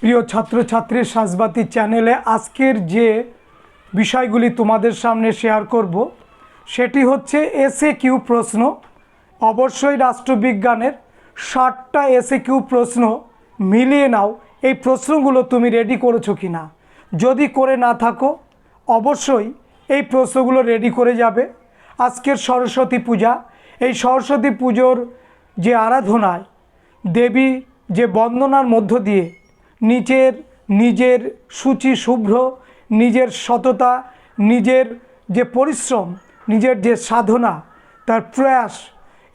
প্রিয় ছাত্রছাত্রী সাজবাতি চ্যানেলে আজকের যে বিষয়গুলি তোমাদের সামনে শেয়ার করব, সেটি হচ্ছে এসএ কিউ প্রশ্ন। অবশ্যই রাষ্ট্রবিজ্ঞানের ষাটটা এসএ কিউ প্রশ্ন মিলিয়ে নাও। এই প্রশ্নগুলো তুমি রেডি করেছ কি না যদি করে না থাকো, অবশ্যই এই প্রশ্নগুলো রেডি করে যাবে। আজকের সরস্বতী পূজা। এই সরস্বতী পুজোর যে আরাধনায় দেবী যে বন্দনার মধ্য দিয়ে নিজের নিজের সূচি শুভ্র, নিজের সততা, নিজের যে পরিশ্রম, নিজের যে সাধনা, তার প্রয়াস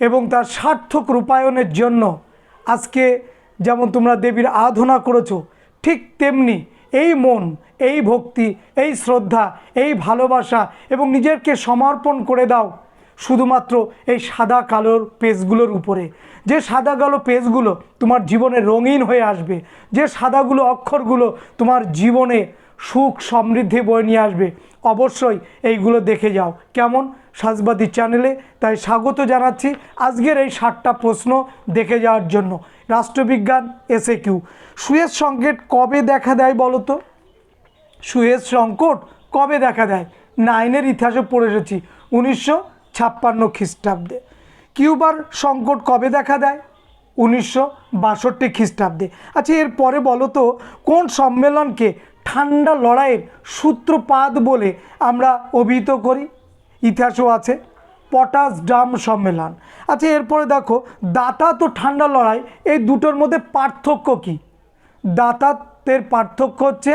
এবং তার সার্থক রূপায়ণের জন্য আজকে যেমন তোমরা দেবীর আরাধনা করেছ, ঠিক তেমনি এই মন, এই ভক্তি, এই শ্রদ্ধা, এই ভালোবাসা এবং নিজেরকে সমর্পণ করে দাও। শুধুমাত্র এই সাদা কালোর পেজগুলোর উপরে। যে সাদা কালো পেজগুলো তোমার জীবনে রঙিন হয়ে আসবে, যে সাদাগুলো অক্ষরগুলো তোমার জীবনে সুখ সমৃদ্ধি বয়ে নিয়ে আসবে, অবশ্যই এইগুলো দেখে যাও। কেমন? সাজবাদী চ্যানেলে। তাই স্বাগত জানাচ্ছি আজকের এই ষাটটা প্রশ্ন দেখে যাওয়ার জন্য। রাষ্ট্রবিজ্ঞান এসে কিউ সুয়েজ সংকেট কবে দেখা দেয় বলো তো? সুয়েজ সংকট কবে দেখা দেয়? নাইনের ইতিহাসে পড়ে এসেছি। উনিশশো ছাপ্পান্ন খ্রিস্টাব্দে। কিউবার সংকট কবে দেখা দেয়? উনিশশো বাষট্টি খ্রিস্টাব্দে। আচ্ছা এরপরে বলো তো, কোন সম্মেলনকে ঠান্ডা লড়াইয়ের সূত্রপাত বলে আমরা অভিহিত করি? ইতিহাসও আছে, পটাশ ডাম সম্মেলন। আচ্ছা এরপরে দেখো দাতা তো ঠান্ডা লড়াই, এই দুটোর মধ্যে পার্থক্য কী? দাতাতের পার্থক্য হচ্ছে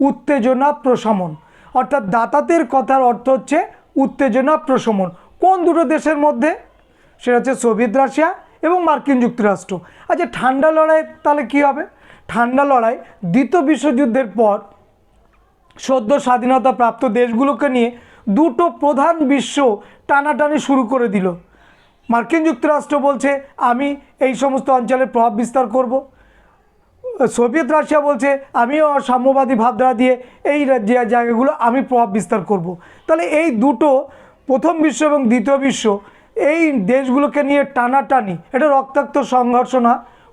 উত্তেজনা প্রশমন। অর্থাৎ দাতাতের কথার অর্থ হচ্ছে উত্তেজনা প্রশমন। কোন দুটো দেশের মধ্যে? সেটা হচ্ছে সোভিয়েত রাশিয়া এবং মার্কিন যুক্তরাষ্ট্র। আচ্ছা ঠান্ডা লড়াই তাহলে কী হবে? ঠান্ডা লড়াই দ্বিতীয় বিশ্বযুদ্ধের পর সদ্য স্বাধীনতা প্রাপ্ত দেশগুলোকে নিয়ে দুটো প্রধান বিশ্ব টানাটানি শুরু করে দিল। মার্কিন যুক্তরাষ্ট্র বলছে, আমি এই সমস্ত অঞ্চলে প্রভাব বিস্তার করব। সোভিয়েত রাশিয়া বলছে, আমিও সাম্যবাদী ভাবধারা দিয়ে এই জায়গাগুলো আমি প্রভাব বিস্তার করব। তাহলে এই দুটো, প্রথম বিশ্ব এবং দ্বিতীয় বিশ্ব, এই দেশগুলোকে নিয়ে টানাটানি, এটা রক্তাক্ত সংঘর্ষ না,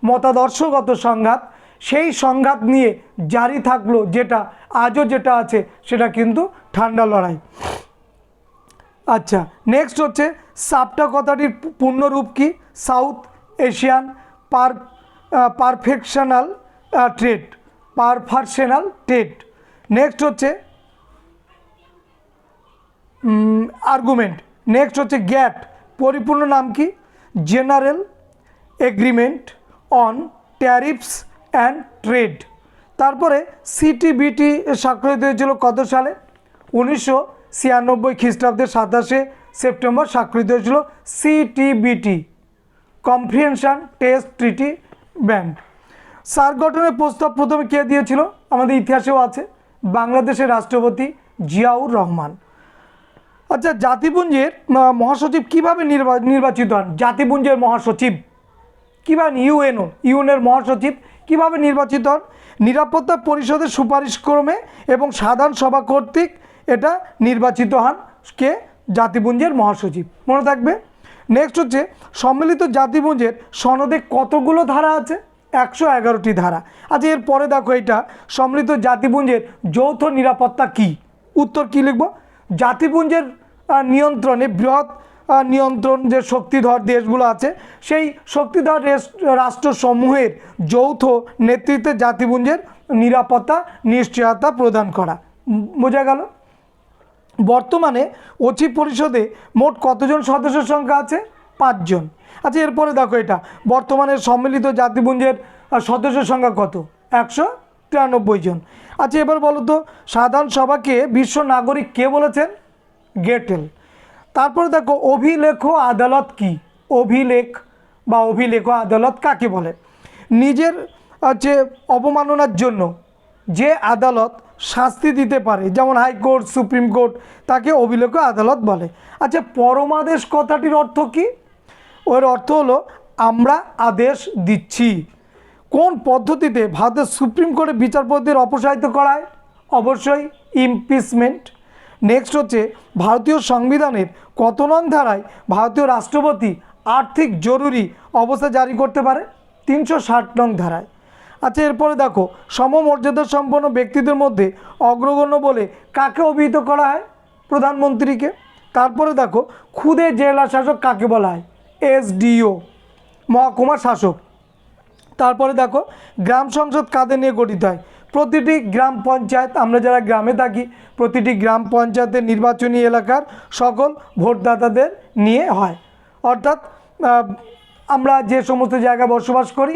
মতাদর্শগত সংঘাত, সেই সংঘাত নিয়ে জারি থাকল যেটা, আজও যেটা আছে, সেটা কিন্তু ঠান্ডা লড়াই আচ্ছা নেক্সট হচ্ছে, সাপটা কথাটির পূর্ণরূপ কি সাউথ এশিয়ান পার preferential trade preferential trade next হচ্ছে আর্গুমেন্ট নেক্সট হচ্ছে গ্যাট পরিপূর্ণ নাম কি? General agreement on tariffs and trade তারপরে সিটিবিটি স্বাক্ষরিত হয়েছিল কত সালে? উনিশশো ছিয়ানব্বই খ্রিস্টাব্দের সাতাশে সেপ্টেম্বর স্বাক্ষরিত হয়েছিল CTBT comprehension test treaty ban. সার গঠনের প্রস্তাব প্রথমে কে দিয়েছিল? আমাদের ইতিহাসেও আছে। বাংলাদেশের রাষ্ট্রপতি জিয়াউর রহমান। আচ্ছা জাতিপুঞ্জের মহাসচিব কীভাবে নির্বা- নির্বাচিত হন? জাতিপুঞ্জের মহাসচিব। কীভাবে ইউএনও, ইউএনের মহাসচিব কীভাবে নির্বাচিত হন? নিরাপত্তা পরিষদের সুপারিশক্রমে এবং সাধারণ সভা কর্তৃক এটা নির্বাচিত হন কে? জাতিপুঞ্জের মহাসচিব। মনে থাকবে? নেক্সট হচ্ছে, সম্মিলিত জাতিপুঞ্জের সনদে কতগুলো ধারা আছে? একশো এগারোটি ধারা। আচ্ছা এরপরে দেখো এটা সম্মিলিত জাতিপুঞ্জের যৌথ নিরাপত্তা কি? উত্তর কী লিখব? জাতিপুঞ্জের নিয়ন্ত্রণে বৃহৎ নিয়ন্ত্রণ যে শক্তিধর দেশগুলো আছে, সেই শক্তিধর রাষ্ট্রসমূহের যৌথ নেতৃত্বে জাতিপুঞ্জের নিরাপত্তা, নিশ্চয়তা প্রদান করা। বোঝা গেল? বর্তমানে অচি পরিষদে মোট কতজন সদস্যের সংখ্যা আছে? পাঁচজন। আচ্ছা এরপরে দেখো এটা। বর্তমানে সম্মিলিত জাতিপুঞ্জের আহ, সদস্যের সংখ্যা কত? একশো তিরানব্বই জন। আচ্ছা এবার বলো তো সাধারণ সভাকে বিশ্ব নাগরিক কে বলেছেন? গেটেল। তারপরে দেখো অভিলেখ আদালত কি? অভিলেখ বা অভিলেখ আদালত কাকে বলে? নিজের হচ্ছে অবমাননার জন্য যে আদালত শাস্তি দিতে পারে। যেমন হাইকোর্ট, সুপ্রিম কোর্ট, তাকে অভিলেখ আদালত বলে। আচ্ছা পরমাদেশ কথাটির অর্থ কি? ওর অর্থ হলো, আমরা আদেশ দিচ্ছি। কোন পদ্ধতিতে ভারতের সুপ্রিম কোর্টে বিচারপতিদের অপসারিত করায়? অবশ্যই ইমপিচমেন্ট নেক্সট হচ্ছে, ভারতীয় সংবিধানের কত নং ধারায় ভারতীয় রাষ্ট্রপতি আর্থিক জরুরি অবস্থা জারি করতে পারে? তিনশো ষাট নং ধারায়। আচ্ছা এরপরে দেখো, সমমর্যাদা সম্পন্ন ব্যক্তিদের মধ্যে অগ্রগণ্য বলে কাকে অভিহিত করা হয় প্রধানমন্ত্রীকে? তারপরে দেখো খুদে জেলা শাসক কাকে বলা হয়? এসডিও মহকুমা শাসক। তারপরে দেখো, গ্রাম সংসদ কাদের নিয়ে গঠিত হয়? প্রতিটি গ্রাম পঞ্চায়েত, আমরা যারা গ্রামে থাকি, প্রতিটি গ্রাম পঞ্চায়েতের নির্বাচনী এলাকার সকল ভোটদাতাদের নিয়ে হয়। অর্থাৎ আমরা যে সমস্ত জায়গায় বসবাস করি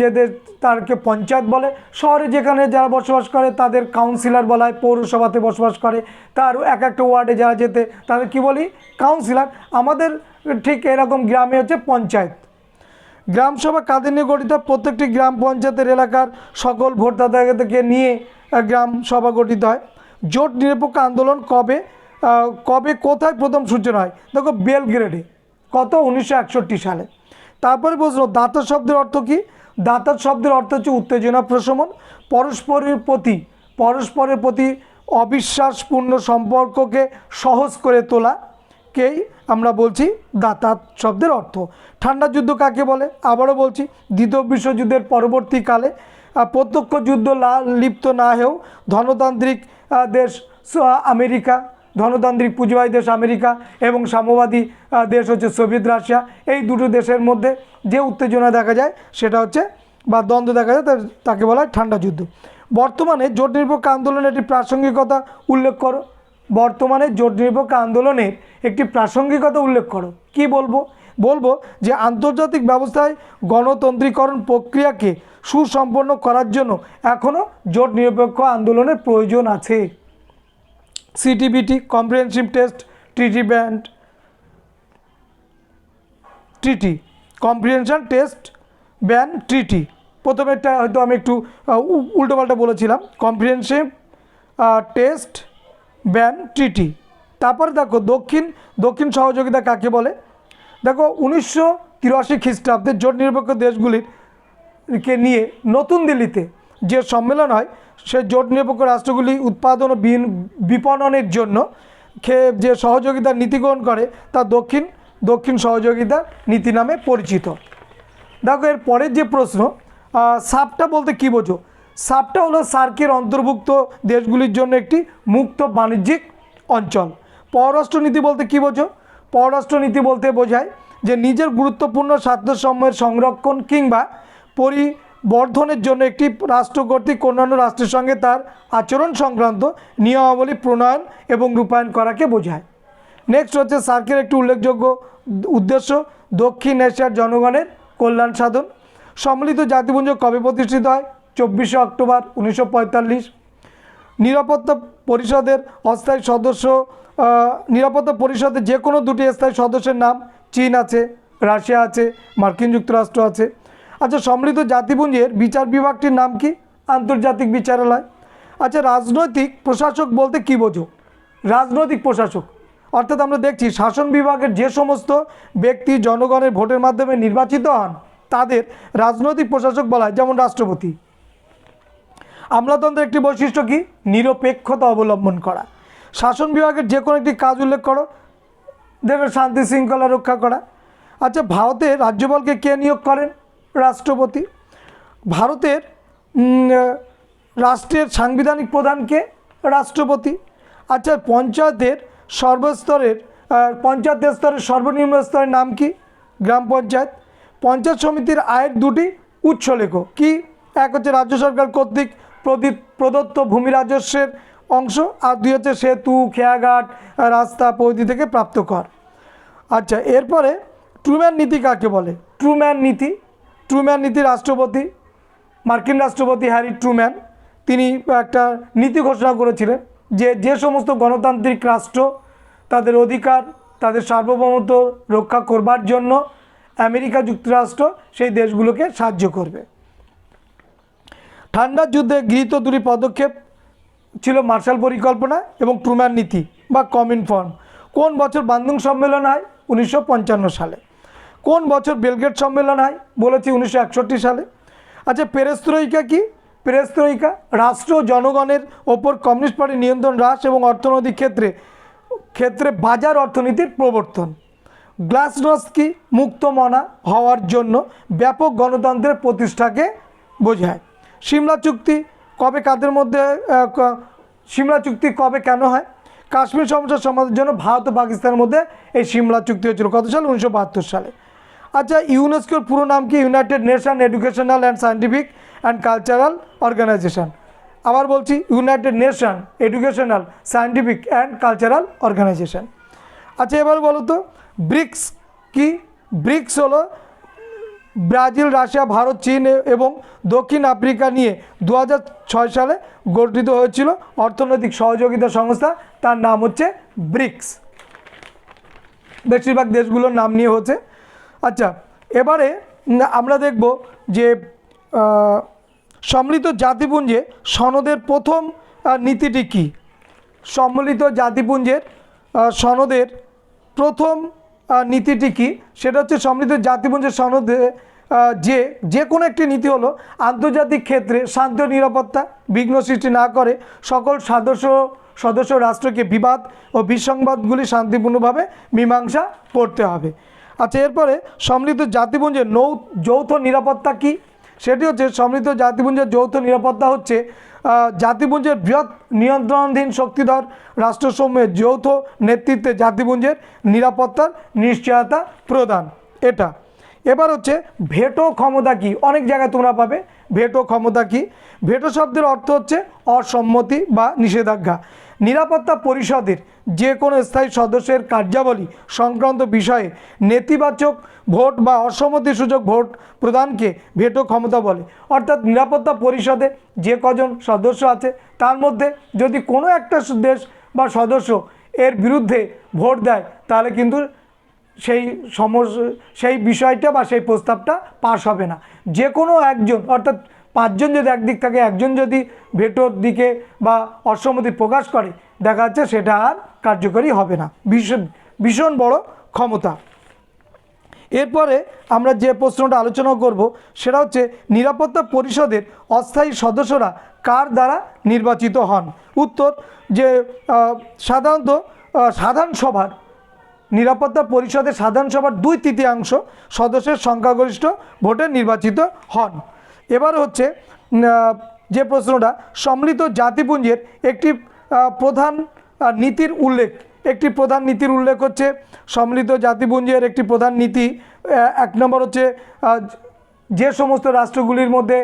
যেদের তারকে পঞ্চায়েত বলে, শহরে যেখানে যারা বসবাস করে তাদের কাউন্সিলর বলা হয় পৌরসভাতে বসবাস করে, তার এক একটা ওয়ার্ডে যারা যেতে, তাদের কি বলি? কাউন্সিলর আমাদের ঠিক এরকম গ্রামে হচ্ছে পঞ্চায়েত। গ্রামসভা কাদের নিয়ে গঠিত? প্রত্যেকটি গ্রাম পঞ্চায়েতের এলাকার সকল ভোটদাতাদেরকে নিয়ে গ্রাম সভা গঠিত হয়। জোট নিরপেক্ষ আন্দোলন কবে? কবে? কোথায়? প্রথম সূচনা হয়? দেখো বেলগ্রেডে কত? উনিশশো একষট্টি সালে। তারপরে প্রশ্ন, দাতা শব্দের অর্থ কী? দাতা শব্দের অর্থ হচ্ছে উত্তেজনা প্রশমন, পরস্পরের প্রতি পরস্পরের প্রতি অবিশ্বাসপূর্ণ সম্পর্ককে সহজ করে তোলা কেই আমরা বলছি? দাতাত শব্দের অর্থ। ঠান্ডা যুদ্ধ কাকে বলে? আবারও বলছি, দ্বিতীয় বিশ্বযুদ্ধের পরবর্তীকালে প্রত্যক্ষ যুদ্ধ লিপ্ত না হয়েও ধনতান্ত্রিক দেশ আমেরিকা ধনতান্ত্রিক পুঁজিবাদী দেশ আমেরিকা এবং সাম্যবাদী দেশ হচ্ছে সোভিয়েত রাশিয়া। এই দুটো দেশের মধ্যে যে উত্তেজনা দেখা যায় সেটা হচ্ছে, বা দ্বন্দ্ব দেখা যায় তাকে বলা হয় ঠান্ডা যুদ্ধ। বর্তমানে জোট নিরপেক্ষ আন্দোলনের একটি প্রাসঙ্গিকতা উল্লেখ করো। বর্তমানে জোট নিরপেক্ষ আন্দোলনের একটি প্রাসঙ্গিকতা উল্লেখ করো। কি বলব? বলব যে আন্তর্জাতিক ব্যবস্থায় গণতন্ত্রীকরণ প্রক্রিয়াকে সুসম্পন্ন করার জন্য এখনও জোট নিরপেক্ষ আন্দোলনের প্রয়োজন আছে। CTBT comprehensive test TT ban treaty comprehension test ban treaty প্রথমেরটা হয়তো আমি একটু উল্টোপাল্টা বলেছিলাম। কম্প্রিহেনসিভ টেস্ট ব্যান ট্রিটি তারপরে দেখো দক্ষিণ দক্ষিণ সহযোগিতা কাকে বলে? দেখো উনিশশো তিরাশি খ্রিস্টাব্দে জোট নিরপেক্ষ দেশগুলির কে নিয়ে নতুন দিল্লিতে যে সম্মেলন হয়, সে জোট নিরপেক্ষ রাষ্ট্রগুলি উৎপাদন ও বিপণনের জন্য খে- যে সহযোগিতার নীতি গ্রহণ করে, তা দক্ষিণ দক্ষিণ সহযোগিতা নীতি নামে পরিচিত। দেখো, এর পরের যে প্রশ্ন সাপটা বলতে কী বোঝো? সাপটা হলো সার্কের অন্তর্ভুক্ত দেশগুলির জন্য একটি মুক্ত বাণিজ্যিক অঞ্চল। পররাষ্ট্রনীতি বলতে কী বোঝো? পররাষ্ট্রনীতি বলতে বোঝায় যে নিজের গুরুত্বপূর্ণ স্বার্থসমূহের সংরক্ষণ কিংবা পরিবর্ধনের জন্য একটি রাষ্ট্র কর্তৃক অন্যান্য রাষ্ট্রের সঙ্গে তার আচরণ সংক্রান্ত নিয়মাবলী প্রণয়ন এবং রূপায়ণ করাকে বোঝায়। নেক্সট হচ্ছে সার্কের একটি উল্লেখযোগ্য উদ্দেশ্য, দক্ষিণ এশিয়ার জনগণের কল্যাণ সাধন। সম্মিলিত জাতিপুঞ্জ কবে প্রতিষ্ঠিত হয়? চব্বিশে অক্টোবর উনিশশো নিরাপত্তা পরিষদের অস্থায়ী সদস্য নিরাপত্তা পরিষদের যে কোনো দুটি স্থায়ী সদস্যের নাম চীন আছে, রাশিয়া আছে, মার্কিন যুক্তরাষ্ট্র আছে। আচ্ছা সম্মিলিত জাতিপুঞ্জের বিচার বিভাগটির নাম কি? আন্তর্জাতিক বিচারালয়। আচ্ছা রাজনৈতিক প্রশাসক বলতে কী বোঝো? রাজনৈতিক প্রশাসক। অর্থাৎ আমরা দেখছি শাসন বিভাগের যে সমস্ত ব্যক্তি জনগণের ভোটের মাধ্যমে নির্বাচিত হন, তাদের রাজনৈতিক প্রশাসক বলা হয়, যেমন রাষ্ট্রপতি। আমলাতন্ত্রের একটি বৈশিষ্ট্য কি? নিরপেক্ষতা অবলম্বন করা। শাসন বিভাগের যে কোনো একটি কাজ উল্লেখ করো। দেশের শান্তি শৃঙ্খলা রক্ষা করা। আচ্ছা ভারতের রাজ্যপালকে কে নিয়োগ করেন? রাষ্ট্রপতি। ভারতের রাষ্ট্রের সাংবিধানিক প্রধানকে রাষ্ট্রপতি। আচ্ছা পঞ্চায়েতের সর্বস্তরের পঞ্চায়েত স্তরের সর্বনিম্ন স্তরের নাম কি? গ্রাম পঞ্চায়েত। পঞ্চায়েত সমিতির আয়ের দুটি উৎস লেখো। কি? এক হচ্ছে রাজ্য সরকার কর্তৃক প্রদি- প্রদত্ত ভূমি রাজস্বের অংশ, আর দুই হচ্ছে সেতু, খেয়াঘাট, রাস্তা পদ্ধতি থেকে প্রাপ্ত কর। আচ্ছা এরপরে ট্রুম্যান নীতি কাকে বলে? ট্রুম্যান নীতি ট্রুম্যান নীতি রাষ্ট্রপতি, মার্কিন রাষ্ট্রপতি হ্যারি ট্রুম্যান, তিনি একটা নীতি ঘোষণা করেছিলেন যে যে সমস্ত গণতান্ত্রিক রাষ্ট্র তাদের অধিকার, তাদের সার্বভৌমত্ব রক্ষা করবার জন্য আমেরিকা যুক্তরাষ্ট্র সেই দেশগুলোকে সাহায্য করবে। ঠান্ডার যুদ্ধে গৃহীত দুটি পদক্ষেপ ছিল মার্শাল পরিকল্পনা এবং ট্রুম্যান নীতি বা কমিন ফর্ম। কোন বছর বান্দুং সম্মেলন হয়? উনিশশো পঞ্চান্ন সালে। কোন বছর বেলগেট সম্মেলন হয়? বলেছি উনিশশো একষট্টি সালে। আচ্ছা পেরেস্ত্রইকা কি? পেরেস্ত্রয়িকা রাষ্ট্র জনগণের ওপর কমিউনিস্ট পার্টির নিয়ন্ত্রণ হ্রাস এবং অর্থনৈতিক ক্ষেত্রে ক্ষেত্রে বাজার অর্থনীতির প্রবর্তন। গ্লাসনস্কি মুক্তমনা হওয়ার জন্য ব্যাপক গণতন্ত্রের প্রতিষ্ঠাকে বোঝায়। সিমলা চুক্তি কবে কাদের মধ্যে ক- সিমলা চুক্তি কবে কেন হয়? কাশ্মীর সমস্যার সমাধানের জন্য ভারত ও পাকিস্তানের মধ্যে এই সিমলা চুক্তি হয়েছিল কত সালে? উনিশশো সালে। আচ্ছা ইউনেস্কোর পুরো নাম কি? United Nation educational and scientific and cultural organisation আবার বলছি United Nation educational scientific and cultural organisation আচ্ছা এবার বলো তো, ব্রিক্স কি? ব্রিক্স হলো ব্রাজিল, রাশিয়া, ভারত, চীন এবং দক্ষিণ আফ্রিকা নিয়ে দু সালে গঠিত হয়েছিল অর্থনৈতিক সহযোগিতা সংস্থা। তার নাম হচ্ছে ব্রিক্স। বেশিরভাগ দেশগুলোর নাম নিয়ে হচ্ছে। আচ্ছা এবারে আমরা দেখব যে সম্মিলিত জাতিপুঞ্জে সনদের প্রথম নীতিটি কী? সম্মিলিত জাতিপুঞ্জের সনদের প্রথম নীতিটি কী? সেটা হচ্ছে সম্মিলিত জাতিপুঞ্জের সনদে যে যে কোনো একটি নীতি হলো আন্তর্জাতিক ক্ষেত্রে শান্তি নিরাপত্তা, বিঘ্ন সৃষ্টি না করে সকল সদস্য সদস্য রাষ্ট্রকে বিবাদ ও বিসংবাদগুলি শান্তিপূর্ণভাবে মীমাংসা করতে হবে। আচ্ছা এরপরে সম্মিলিত জাতিপুঞ্জের নৌ যৌথ নিরাপত্তা কী? সেটি হচ্ছে সম্মিলিত জাতিপুঞ্জের যৌথ নিরাপত্তা হচ্ছে জাতিপুঞ্জের বৃহৎ নিয়ন্ত্রণাধীন শক্তিধর রাষ্ট্রসমূহের যৌথ নেতৃত্বে জাতিপুঞ্জের নিরাপত্তার নিশ্চয়তা প্রদান। এটা। এবার হচ্ছে ভেটো ক্ষমতা কি? অনেক জায়গায় তোমরা পাবে ভেটো ক্ষমতা কি। ভেটো শব্দের অর্থ হচ্ছে অসম্মতি বা নিষেধাজ্ঞা। নিরাপত্তা পরিষদের যে কোনো স্থায়ী সদস্যের কার্যাবলী সংক্রান্ত বিষয়ে নেতিবাচক ভোট বা অসম্মতিসূচক ভোট প্রদানকে ভেটো ক্ষমতা বলে। অর্থাৎ নিরাপত্তা পরিষদে যে কজন সদস্য আছে, তার মধ্যে যদি কোনো একটা দেশ বা সদস্য এর বিরুদ্ধে ভোট দেয়, তাহলে কিন্তু সেই সমস্যা সেই বিষয়টা বা সেই প্রস্তাবটা পাশ হবে না। যে কোনো একজন, অর্থাৎ পাঁচজন যদি একদিক থাকে, একজন যদি ভেটোর দিকে বা অসম্মতি প্রকাশ করে, দেখা যাচ্ছে সেটা আর কার্যকরী হবে না। ভীষণ ভীষণ বড় ক্ষমতা। এরপরে আমরা যে প্রশ্নটা আলোচনা করব, সেটা হচ্ছে নিরাপত্তা পরিষদের অস্থায়ী সদস্যরা কার দ্বারা নির্বাচিত হন? উত্তর যে সাধারণত সাধারণ সভার, নিরাপত্তা পরিষদের সাধারণ সভার দুই তৃতীয়াংশ সদস্যের সংখ্যাগরিষ্ঠ ভোটে নির্বাচিত হন। এবার হচ্ছে যে প্রশ্নটা, সম্মিলিত জাতিপুঞ্জের একটি প্রধান নীতির উল্লেখ। একটি প্রধান নীতির উল্লেখ হচ্ছে, সম্মিলিত জাতিপুঞ্জের একটি প্রধান নীতি এক নম্বর হচ্ছে যে সমস্ত রাষ্ট্রগুলির মধ্যে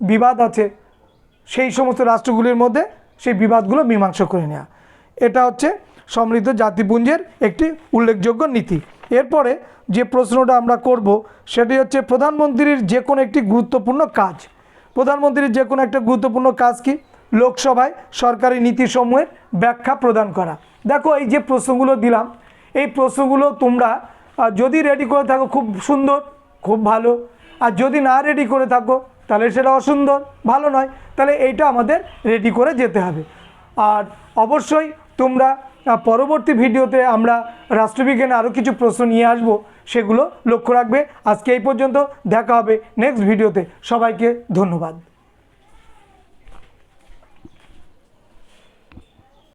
বিবাদ আছে, সেই সমস্ত রাষ্ট্রগুলির মধ্যে সেই বিবাদগুলো মীমাংসা করে নেওয়া এটা হচ্ছে সমৃদ্ধ জাতিপুঞ্জের একটি উল্লেখযোগ্য নীতি। এরপরে যে প্রশ্নটা আমরা করব, সেটি হচ্ছে প্রধানমন্ত্রীর যে কোনো একটি গুরুত্বপূর্ণ কাজ। প্রধানমন্ত্রীর যে কোনো একটা গুরুত্বপূর্ণ কাজ কি? লোকসভায় সরকারি নীতিসমূহের ব্যাখ্যা প্রদান করা। দেখো, এই যে প্রশ্নগুলো দিলাম, এই প্রশ্নগুলো তোমরা যদি রেডি করে থাকো, খুব সুন্দর, খুব ভালো। আর যদি না রেডি করে থাকো, তাহলে সেটা অসুন্দর, ভালো নয়। তাহলে এইটা আমাদের রেডি করে যেতে হবে। আর অবশ্যই তোমরা পরবর্তী ভিডিওতে আমরা রাষ্ট্রবিজ্ঞানে আরও কিছু প্রশ্ন নিয়ে আসব, সেগুলো লক্ষ্য রাখবে। আজকে এই পর্যন্ত, দেখা হবে নেক্সট ভিডিওতে। সবাইকে ধন্যবাদ।